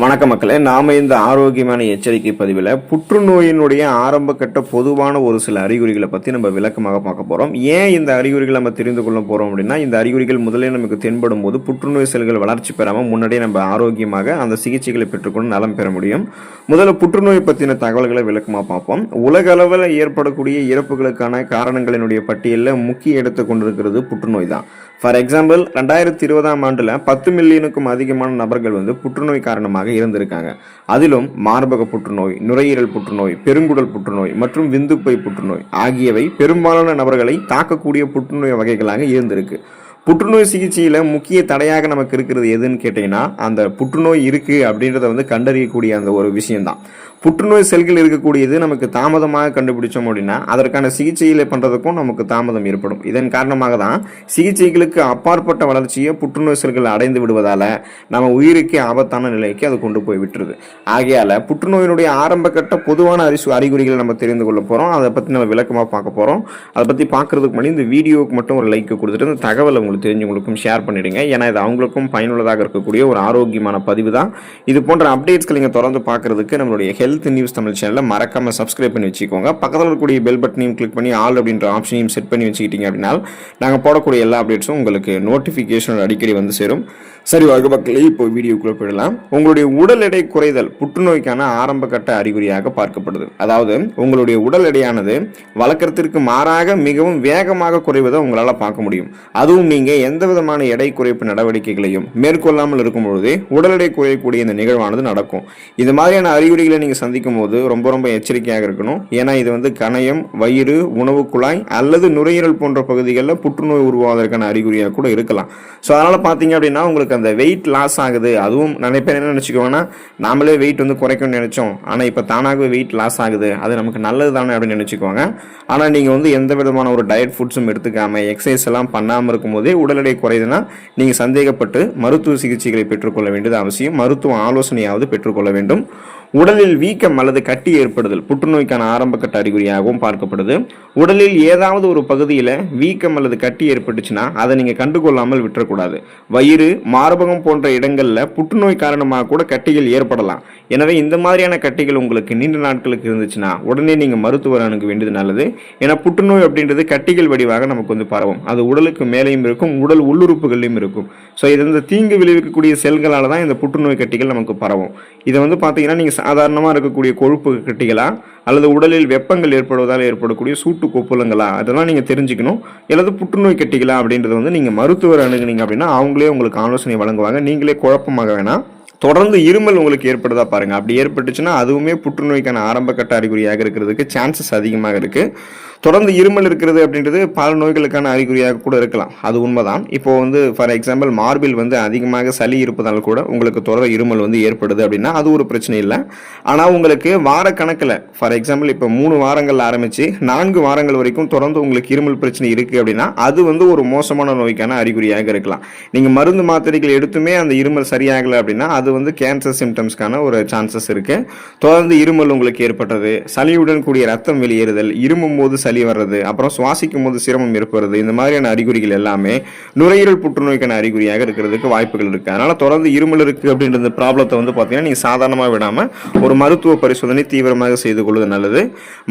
வணக்க மக்களே நாம இந்த ஆரோக்கியமான எச்சரிக்கை பதிவில் புற்றுநோயினுடைய ஆரம்ப கட்ட பொதுவான ஒரு சில அறிகுறிகளை பற்றி நம்ம விளக்கமாக பார்க்க போகிறோம் ஏன் இந்த அறிகுறிகளை நம்ம தெரிந்து கொள்ள போகிறோம் அப்படின்னா இந்த அறிகுறிகள் முதலே நமக்கு தென்படும் போது புற்றுநோய் செல்கள் வளர்ச்சி பெறாமல் முன்னாடியே நம்ம ஆரோக்கியமாக அந்த சிகிச்சைகளை பெற்றுக்கொண்டு நலம் பெற முடியும். முதல்ல புற்றுநோய் பற்றின தகவல்களை விளக்கமாக பார்ப்போம். உலக அளவில் ஏற்படக்கூடிய இறப்புகளுக்கான காரணங்களினுடைய பட்டியலில் முக்கிய இடத்தை கொண்டிருக்கிறது புற்றுநோய் தான். ஃபார் எக்ஸாம்பிள் ரெண்டாயிரத்தி இருபதாம் ஆண்டில் பத்து மில்லியனுக்கும் அதிகமான நபர்கள் வந்து புற்றுநோய் காரணமாக இருந்திருக்காங்க. அதிலும் மார்பக புற்றுநோய் நுரையீரல் புற்றுநோய் பெருங்குடல் புற்றுநோய் மற்றும் விந்துப்பை புற்றுநோய் ஆகியவை பெரும்பாலான நபர்களை தாக்கக்கூடிய புற்றுநோய் வகைகளாக இருந்திருக்கு. புற்றுநோய் சிகிச்சையில் முக்கிய தடையாக நமக்கு இருக்கிறது எதுன்னு கேட்டிங்கன்னா அந்த புற்றுநோய் இருக்குது அப்படின்றத வந்து கண்டறியக்கூடிய அந்த ஒரு விஷயம்தான். புற்றுநோய் செல்கள் இருக்கக்கூடியது நமக்கு தாமதமாக கண்டுபிடிச்சோம் அப்படின்னா அதற்கான சிகிச்சைகளை பண்ணுறதுக்கும் நமக்கு தாமதம் ஏற்படும். இதன் காரணமாக தான் சிகிச்சைகளுக்கு அப்பாற்பட்ட வளர்ச்சியை புற்றுநோய் செல்கள் அடைந்து விடுவதால் நம்ம உயிருக்கே ஆபத்தான நிலைக்கு அது கொண்டு போய் விட்டுருது. ஆகையால் புற்றுநோயினுடைய ஆரம்ப கட்ட பொதுவான அரிசு அறிகுறிகளை நம்ம தெரிந்து கொள்ள போகிறோம் அதை பற்றி நம்ம விளக்கமாக பார்க்க போகிறோம் அதை பற்றி பார்க்குறதுக்கு முன்னாடி இந்த வீடியோவுக்கு மட்டும் ஒரு லைக் கொடுத்துட்டு இந்த தகவலை உங்களுக்கு தெரிஞ்சவங்களுக்கும் ஷேர் பண்ணிடுங்க. ஏன்னா இது அவங்களுக்கும் பயனுள்ளதாக இருக்கக்கூடிய ஒரு ஆரோக்கியமான பதிவு தான். இது போன்ற அப்டேட்ஸ்களை நீங்கள் தொடர்ந்து பார்க்குறதுக்கு நம்மளுடைய ஹெல்த் ஹெல்த் நியூஸ் தமிழ் சேனலில் மறக்காமல் சப்ஸ்கிரைப் பண்ணி வச்சுக்கோங்க. பக்கத்தில் இருக்கக்கூடிய பெல் பட்டனையும் கிளிக் பண்ணி ஆல் அப்படின்ற ஆப்ஷனையும் செட் பண்ணி வச்சுக்கிட்டீங்க அப்படின்னா நாங்கள் போடக்கூடிய எல்லா அப்டேட்ஸும் உங்களுக்கு நோட்டிஃபிகேஷன் அடிக்கடி வந்து சேரும். சரி வாங்க மக்களே இப்போ வீடியோக்குள்ள போயிடலாம். உங்களுடைய உடல் எடை குறைதல் புற்றுநோய்க்கான ஆரம்ப கட்ட அறிகுறியாக பார்க்கப்படுது. அதாவது உங்களுடைய உடல் எடையானது வழக்கத்திற்கு மாறாக மிகவும் வேகமாக குறைவதை உங்களால் பார்க்க முடியும். அதுவும் நீங்கள் எந்த விதமான எடை குறைப்பு நடவடிக்கைகளையும் மேற்கொள்ளாமல் இருக்கும் பொழுதே உடல் எடை குறையக்கூடிய இந்த நிகழ்வானது நடக்கும். இந்த மாதிரியான அறிகுறிகளை நீங்கள் சந்திக்கும் போது ரொம்ப ரொம்ப எச்சரிக்கையாக இருக்கணும். ஏன்னா இது வந்து கணையம் வயிறு உணவு குழாய் அல்லது நுரையீரல் போன்ற பகுதிகளில் புற்றுநோய் உருவாவதற்கான அறிகுறியாக கூட இருக்கலாம். ஸோ அதனால் பார்த்தீங்க அப்படின்னா உங்களுக்கு அந்த வெயிட் லாஸ் ஆகுது. அதுவும் நிறைய பேர் என்ன நினச்சிக்கோங்கன்னா நாமளே வெயிட் வந்து குறைக்கணும்னு நினச்சோம். ஆனால் இப்போ தானாகவே வெயிட் லாஸ் ஆகுது. அது நமக்கு நல்லது தானே அப்படின்னு நினச்சிக்குவாங்க. ஆனால் நீங்கள் வந்து எந்த விதமான ஒரு டயட் ஃபுட்ஸும் எடுத்துக்காமல் எக்ஸசைஸ் எல்லாம் பண்ணாமல் இருக்கும்போதே உடல் எடை குறையுதுன்னா நீங்கள் சந்தேகப்பட்டு மருத்துவ சிகிச்சைகளை பெற்றுக்கொள்ள வேண்டியது அவசியம். மருத்துவ ஆலோசனையாவது பெற்றுக்கொள்ள வேண்டும். உடலில் வீக்கம் அல்லது கட்டி ஏற்படுதல் புற்றுநோய்க்கான ஆரம்ப கட்ட அறிகுறியாகவும் பார்க்கப்படுது. உடலில் ஏதாவது ஒரு பகுதியில் வீக்கம் அல்லது கட்டி ஏற்பட்டுச்சுன்னா அதை நீங்கள் கண்டுகொள்ளாமல் விட்டுறக்கூடாது. வயிறு மார்பகம் போன்ற இடங்களில் புற்றுநோய் காரணமாக கூட கட்டிகள் ஏற்படலாம். எனவே இந்த மாதிரியான கட்டிகள் உங்களுக்கு நீண்ட நாட்களுக்கு இருந்துச்சுன்னா உடனே நீங்கள் மருத்துவர் அணுக வேண்டியது நல்லது. ஏன்னா புற்றுநோய் அப்படின்றது கட்டிகள் வடிவாக நமக்கு வந்து பரவும். அது உடலுக்கு மேலேயும் இருக்கும் உடல் உள்ளுறுப்புகளிலும் இருக்கும். ஸோ இது இந்த தீங்கு விளைவிக்கக்கூடிய செல்களால் தான் இந்த புற்றுநோய் கட்டிகள் நமக்கு பரவும். இதை வந்து பார்த்தீங்கன்னா நீங்கள் சாதாரணமாக இருக்கக்கூடிய கொழுப்பு கட்டிகளா அல்லது உடலில் வெப்பங்கள் ஏற்படுவதால் ஏற்படக்கூடிய சூட்டு கொப்புளங்களா? அதெல்லாம் நீங்கள் தெரிஞ்சுக்கணும். அல்லது புற்றுநோய் கட்டிகளா அப்படின்றத வந்து நீங்கள் மருத்துவர் அணுகுனீங்க அப்படின்னா அவங்களே உங்களுக்கு ஆலோசனை வழங்குவாங்க. நீங்களே குழப்பமாக வேணாம். தொடர்ந்து இருமல் உங்களுக்கு ஏற்படுதா பாருங்க. அப்படி ஏற்பட்டுச்சுன்னா அதுவுமே புற்றுநோய்க்கான ஆரம்ப கட்ட அறிகுறியாக இருக்கிறதுக்கு சான்சஸ் அதிகமாக இருக்கு. தொடர்ந்து இருமல் இருக்கிறது அப்படின்றது பல நோய்களுக்கான அறிகுறியாக கூட இருக்கலாம். அது உண்மைதான். இப்போ வந்து ஃபார் எக்ஸாம்பிள் மார்பில் வந்து அதிகமாக சளி இருப்பதால் கூட உங்களுக்கு தொடர் இருமல் வந்து ஏற்படுது அப்படின்னா அது ஒரு பிரச்சனை இல்லை. ஆனால் உங்களுக்கு வாரக்கணக்கில் ஃபார் எக்ஸாம்பிள் இப்போ மூணு வாரங்கள் ஆரம்பித்து நான்கு வாரங்கள் வரைக்கும் தொடர்ந்து உங்களுக்கு இருமல் பிரச்சனை இருக்குது அப்படின்னா அது வந்து ஒரு மோசமான நோய்க்கான அறிகுறியாக இருக்கலாம். நீங்கள் மருந்து மாத்திரைகள் எடுத்துமே அந்த இருமல் சரியாகலை அப்படின்னா அது வந்து கேன்சர் சிம்டம்ஸ்க்கான ஒரு சான்சஸ் இருக்குது தொடர்ந்து இருமல் உங்களுக்கு ஏற்பட்டது சளியுடன் கூடிய ரத்தம் வெளியேறுதல் இருமும் போது சளி வர்றது அப்புறம் சுவாசிக்கும் போது சிரமம் ஏற்படுறது இந்த மாதிரியான அறிகுறிகள் எல்லாமே நுரையீரல் புற்றுநோய்க்கான அறிகுறியாக இருக்கிறதுக்கு வாய்ப்புகள் இருக்குது அதனால் தொடர்ந்து இருமல் இருக்குது அப்படின்ற ப்ராப்ளத்தை வந்து பார்த்தீங்கன்னா நீங்கள் சாதாரணமாக விடாமல் ஒரு மருத்துவ பரிசோதனை தீவிரமாக செய்து கொள்வது நல்லது.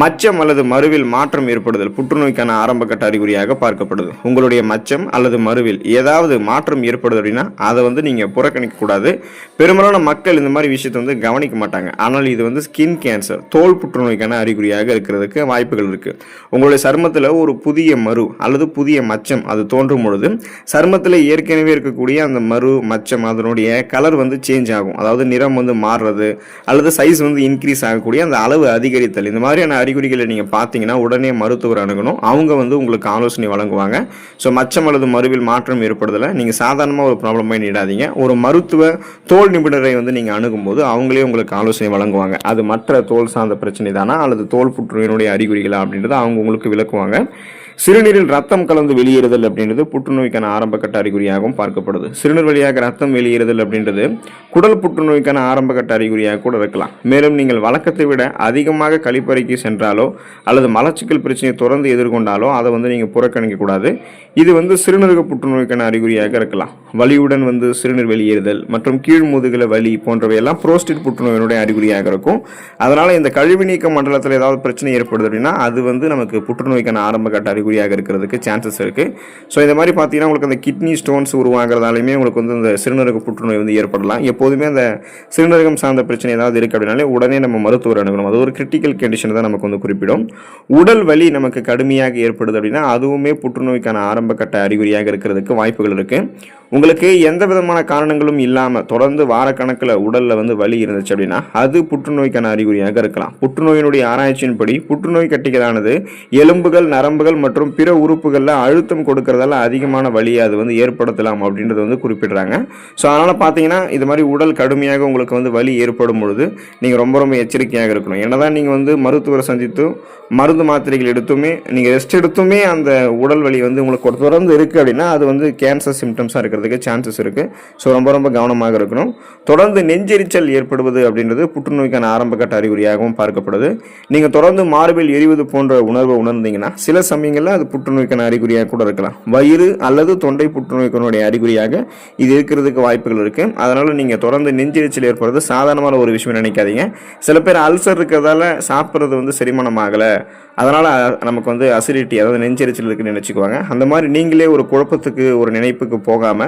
மச்சம் அல்லது மருவில் மாற்றம் ஏற்படுதல் புற்றுநோய்க்கான ஆரம்ப கட்ட அறிகுறியாக பார்க்கப்படுது. உங்களுடைய மச்சம் அல்லது மருவில் ஏதாவது மாற்றம் ஏற்படுது அப்படின்னா அதை வந்து நீங்கள் புறக்கணிக்கக்கூடாது பெரும்பாலான மக்கள் இந்த மாதிரி விஷயத்தை வந்து கவனிக்க மாட்டாங்க. ஆனால் இது வந்து ஸ்கின் கேன்சர் தோல் புற்றுநோய்க்கான அறிகுறியாக இருக்கிறதுக்கு வாய்ப்புகள் இருக்குது உங்களுடைய சருமத்தில் ஒரு புதிய மரு அல்லது புதிய மச்சம் அது தோன்றும் பொழுது சருமத்தில் ஏற்கனவே இருக்கக்கூடிய அந்த மரு மச்சம் அதனுடைய கலர் வந்து சேஞ்ச் ஆகும். அதாவது நிறம் வந்து மாறுறது அல்லது சைஸ் வந்து இன்க்ரீஸ் ஆகக்கூடிய அந்த அளவு அதிகரித்தல். இந்த மாதிரியான அறிகுறிகளை நீங்கள் பார்த்தீங்கன்னா உடனே மருத்துவர் அணுகணும். அவங்க வந்து உங்களுக்கு ஆலோசனை வழங்குவாங்க. ஸோ மச்சம் அல்லது மருவில் மாற்றம் ஏற்படுதலை நீங்கள் சாதாரணமாக ஒரு ப்ராப்ளமாக நீடாதீங்க. ஒரு மருத்துவ தோல் நிபுணரை வந்து நீங்கள் அணுகும்போது அவங்களே உங்களுக்கு ஆலோசனை வழங்குவாங்க. அது மற்ற தோல் சார்ந்த பிரச்சனை தானா அல்லது தோல் புற்றுநோயினுடைய அறிகுறிகளா அப்படின்றத அவங்க உங்களுக்கு விளக்குவாங்க. சிறுநீரில் ரத்தம் கலந்து வெளியேறுதல் அப்படின்றது புற்றுநோய்க்கான ஆரம்ப கட்ட அறிகுறியாகவும் பார்க்கப்படுது. சிறுநீர் வழியாக ரத்தம் வெளியேறுதல் அப்படின்றது குடல் புற்றுநோய்க்கான ஆரம்ப கட்ட அறிகுறியாக கூட இருக்கலாம். மேலும் நீங்கள் வழக்கத்தை விட அதிகமாக கழிப்பறைக்கு சென்றாலோ அல்லது மலச்சிக்கல் பிரச்சனையை தொடர்ந்து எதிர்கொண்டாலோ அதை வந்து நீங்கள் புறக்கணிக்கக்கூடாது இது வந்து சிறுநீரக புற்றுநோய்க்கான அறிகுறியாக இருக்கலாம். வலியுடன் வந்து சிறுநீர் வெளியேறுதல் மற்றும் கீழ் முதுகுல வலி போன்றவையெல்லாம் புரோஸ்டிட் புற்றுநோயினுடைய அறிகுறியாக இருக்கும். அதனால இந்த கழிவு நீக்க மண்டலத்தில் ஏதாவது பிரச்சனை ஏற்படுது அப்படின்னா அது வந்து நமக்கு புற்றுநோய்க்கான ஆரம்ப கட்ட அறிகுறியாக இருக்கிறதுக்கு சான்சஸ் இருக்கு. ஸோ இந்த மாதிரி பார்த்தீங்கன்னா உங்களுக்கு அந்த கிட்னி ஸ்டோன்ஸ் உருவாகிறதாலுமே உங்களுக்கு வந்து இந்த சிறுநீரக புற்றுநோய் வந்து ஏற்படலாம். எப்போதுமே அந்த சிறுநீரகம் சார்ந்த பிரச்சனை ஏதாவது இருக்கு அப்படின்னாலே உடனே நம்ம மருத்துவர் அணுகணும். அது ஒரு கிரிட்டிக்கல் கண்டிஷன் தான் நமக்கு வந்து குறிப்பிடும். உடல் வலி நமக்கு கடுமையாக ஏற்படுது அப்படின்னா அதுவுமே புற்றுநோய்க்கான ஆரம்ப கட்ட அறிகுறியாக இருக்கிறதுக்கு வாய்ப்புகள் இருக்கு. உங்களுக்கு எந்த விதமான காரணங்களும் இல்லாமல் தொடர்ந்து வாரக்கணக்கில் உடலில் வந்து வலி இருந்துச்சு அப்படின்னா அது புற்றுநோய்க்கான அறிகுறியாக இருக்கலாம். புற்றுநோயினுடைய ஆராய்ச்சியின்படி புற்றுநோய் கட்டிகளானது எலும்புகள் நரம்புகள் மற்றும் பிற உறுப்புகளில் அழுத்தம் கொடுக்கறதால அதிகமான வலியை அது வந்து ஏற்படுத்தலாம் அப்படின்றது வந்து குறிப்பிடுறாங்க. ஸோ அதனால் பார்த்தீங்கன்னா இது மாதிரி உடல் கடுமையாக உங்களுக்கு வந்து வலி ஏற்படும் பொழுது நீங்கள் ரொம்ப ரொம்ப எச்சரிக்கையாக இருக்கணும். என்னதான் நீங்கள் வந்து மருத்துவரை சந்தித்து மருந்து மாத்திரைகள் எடுத்துமே நீங்கள் ரெஸ்ட் எடுத்துமே அந்த உடல் வலி வந்து உங்களுக்கு தொடர்ந்து இருக்குது அப்படின்னா அது வந்து கேன்சர் சிம்டம்ஸாக இருக்கிறதுக்கு சான்சஸ் இருக்குது ஸோ ரொம்ப ரொம்ப கவனமாக இருக்கணும். தொடர்ந்து நெஞ்செரிச்சல் ஏற்படுவது அப்படின்றது புற்றுநோய்க்கான ஆரம்பகட்ட அறிகுறியாகவும் பார்க்கப்படுது. நீங்கள் தொடர்ந்து மார்பில் எரிவது போன்ற உணர்வை உணர்ந்தீங்கன்னா சில சமயங்களில் அது புற்றுநோய்க்கான அறிகுறியாக கூட இருக்கலாம். வயிறு அல்லது தொண்டை புற்றுநோய்க்கினுடைய அறிகுறியாக இது இருக்கிறதுக்கு வாய்ப்புகள் இருக்குது அதனால் நீங்கள் தொடர்ந்து நெஞ்செரிச்சல் ஏற்படுறது சாதாரணமான ஒரு விஷயம் நினைக்காதீங்க. சில பேர் அல்சர் இருக்கிறதால சாப்பிட்றது வந்து செரிமானம் ஆகலை அதனால் நமக்கு வந்து அசிடிட்டி அதாவது நெஞ்செரிச்சல் இருக்குன்னு நினச்சிக்குவாங்க. அந்த மாதிரி நீங்களே ஒரு குழப்பத்துக்கு ஒரு நினைப்புக்கு போகாமல்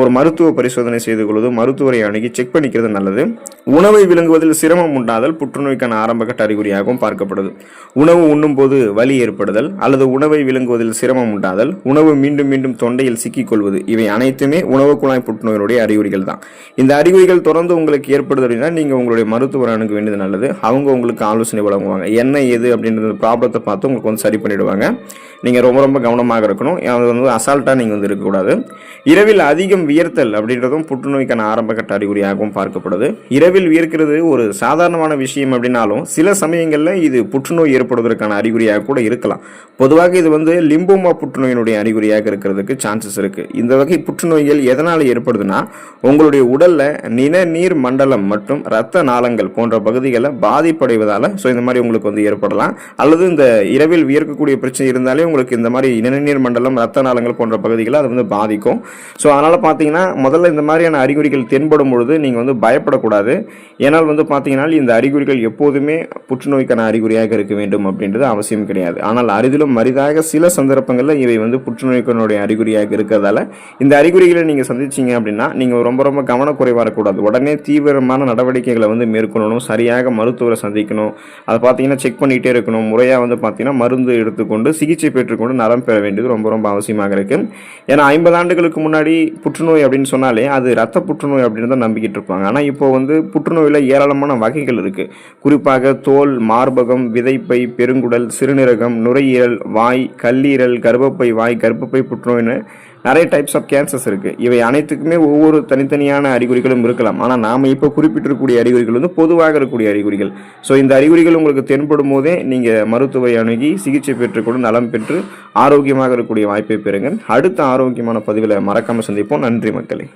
ஒரு மருத்துவ பரிசோதனை செய்து கொள்வது மருத்துவரை அணுகி செக் பண்ணிக்கிறது நல்லது. உணவை விழுங்குவதில் சிரமம் உண்டாதல் புற்றுநோய்க்கான ஆரம்பகட்ட அறிகுறியாகவும் பார்க்கப்படுது. உணவு உண்ணும்போது வலி ஏற்படுதல் அல்லது உணவை விழுங்குவதில் சிரமம் உண்டாதல் உணவு மீண்டும் மீண்டும் தொண்டையில் சிக்கிக்கொள்வது இவை அனைத்துமே உணவு குழாய் புற்றுநோயினுடைய அறிகுறிகள் தான். இந்த அறிகுறிகள் தொடர்ந்து உங்களுக்கு ஏற்படுது அப்படின்னா நீங்கள் உங்களுடைய மருத்துவரை அணுக வேண்டியது நல்லது. அவங்க உங்களுக்கு ஆலோசனை வழங்குவாங்க. என்ன ஏது அப்படின்ற ப்ராப்ளத்தை பார்த்து உங்களுக்கு வந்து சரி பண்ணிவிடுவாங்க நீங்கள் ரொம்ப ரொம்ப கவனமாக இருக்கணும். அது வந்து அசால்ட்டாக நீங்கள் வந்து இருக்கக்கூடாது. இரவில் அதிகம் வியர்த்தல் அப்படின்றதும் புற்றுநோய்க்கான ஆரம்பகட்ட அறிகுறியாகவும் பார்க்கப்படுது. இரவில் வியர்க்கிறது ஒரு சாதாரணமான விஷயம் அப்படின்னாலும் சில சமயங்களில் இது புற்றுநோய் ஏற்படுவதற்கான அறிகுறியாக கூட இருக்கலாம். பொதுவாக இது வந்து லிம்போமா புற்றுநோயினுடைய அறிகுறியாக இருக்கிறதுக்கு சான்சஸ் இருக்குது இந்த வகை புற்றுநோய்கள் எதனால் ஏற்படுதுன்னா உங்களுடைய உடலில் நிணநீர் மண்டலம் மற்றும் இரத்த நாளங்கள் போன்ற பகுதிகளை பாதிப்படைவதால் ஸோ இந்த மாதிரி உங்களுக்கு வந்து ஏற்படலாம். அல்லது இந்த இரவில் வியர்க்கக்கூடிய பிரச்சனை இருந்தாலே உங்களுக்கு இந்த மாதிரி நிணநீர் மண்டலம் ரத்த நாளங்கள் போன்ற பகுதிகளை அது வந்து பாதிக்கும். ஸோ அதனால் பார்த்தீங்கன்னா முதல்ல இந்த மாதிரியான அறிகுறிகள் தென்படும் பொழுது நீங்கள் வந்து பயப்படக்கூடாது. ஏன்னால் வந்து பார்த்தீங்கன்னா இந்த அறிகுறிகள் எப்போதுமே புற்றுநோய்க்கான அறிகுறியாக இருக்க வேண்டும் அப்படின்றது அவசியம் கிடையாது. ஆனால் அரிதிலும் அரிதாக சில சந்தர்ப்பங்களில் இவை வந்து புற்றுநோய்க்கனுடைய அறிகுறியாக இருக்கிறதால இந்த அறிகுறிகளை நீங்கள் சந்திச்சீங்க அப்படின்னா நீங்கள் ரொம்ப ரொம்ப கவனக்குறைவாக இருக்கக்கூடாது. உடனே தீவிரமான நடவடிக்கைகளை வந்து மேற்கொள்ளணும். சரியாக மருத்துவரை சந்திக்கணும். அதை பார்த்தீங்கன்னா செக் பண்ணிகிட்டே இருக்கணும். முறையாக வந்து பார்த்தீங்கன்னா மருந்து எடுத்துக்கொண்டு சிகிச்சை பெற்றுக்கொண்டு நலம் பெற வேண்டியது ரொம்ப ரொம்ப அவசியமாக இருக்கு. ஏன்னா ஐம்பது ஆண்டுகளுக்கு முன்னாடி புற்றுநோய் அப்படின்னு சொன்னாலே அது ரத்த புற்றுநோய் அப்படின்னு தான் நம்பிக்கிட்டு இருப்பாங்க. ஆனால் இப்போது வந்து புற்றுநோயில் ஏராளமான வகைகள் இருக்குது குறிப்பாக தோல் மார்பகம் விதைப்பை பெருங்குடல் சிறுநீரகம் நுரையீரல் வாய் கல்லீரல் கர்ப்பப்பை வாய் கர்ப்பப்பை புற்றுநோய்னு நிறைய டைப்ஸ் ஆஃப் கேன்சர்ஸ் இருக்குது இவை அனைத்துக்குமே ஒவ்வொரு தனித்தனியான அறிகுறிகளும் இருக்கலாம். ஆனால் நாம் இப்போ குறிப்பிட்டிருக்கக்கூடிய அறிகுறிகள் வந்து பொதுவாக இருக்கக்கூடிய அறிகுறிகள். ஸோ இந்த அறிகுறிகள் உங்களுக்கு தென்படும் போதே நீங்கள் மருத்துவை அணுகி சிகிச்சை பெற்றுக்கொண்டு நலம் பெற்று ஆரோக்கியமாக இருக்கக்கூடிய வாய்ப்பை பெறுங்க அடுத்த ஆரோக்கியமான பதிவில் மறக்காமல் சந்திப்போம். நன்றி மக்களே.